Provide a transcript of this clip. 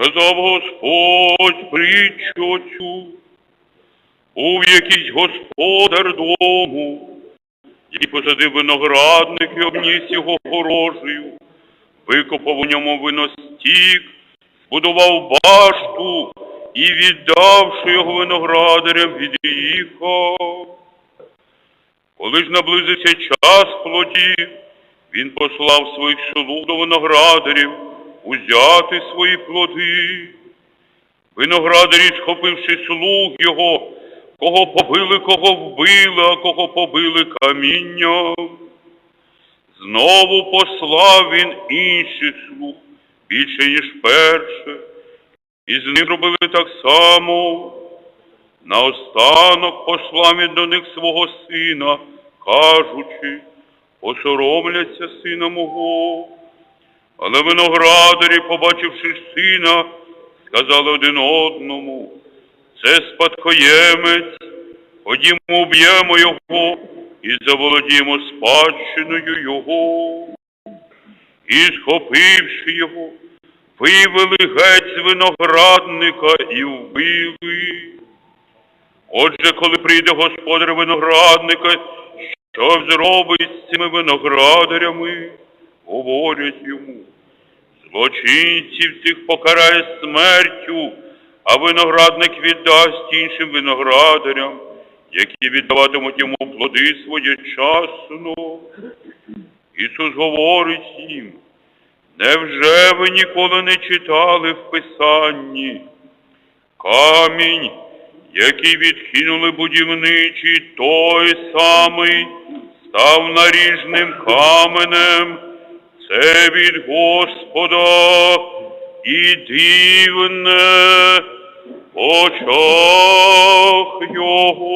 сказав Господь притчу цю. Був якийсь господар дому, який посадив виноградник і обніс його горожею, викопав у ньому виностік, збудував башту і, віддавши його виноградарям, від'їхав. Коли ж наблизився час плодів, він послав своїх слуг до виноградарів узяти свої плоди. Виноградарі, схопивши слуг його, кого побили, кого вбили, а кого побили камінням. Знову послав він інших слуг, більше, ніж перше, і з ним робили так само. Наостанок послав він до них свого сина, кажучи, посоромляться сина мого. Але виноградарі, побачивши сина, сказали один одному, це спадкоємець, ходімо уб'ємо його і заволодіємо спадщиною його. І, схопивши його, вивели геть з виноградника і вбили. Отже, коли прийде господар виноградника, що зробить з цими виноградарями, говорять йому. Злочинців цих покарає смертю, а виноградник віддасть іншим виноградарям, які віддаватимуть йому плоди своєчасно. Ісус говорить їм, невже ви ніколи не читали в Писанні? Камінь, який відкинули будівничі, той самий став наріжним каменем. Це від Господа і дивне в очах Його.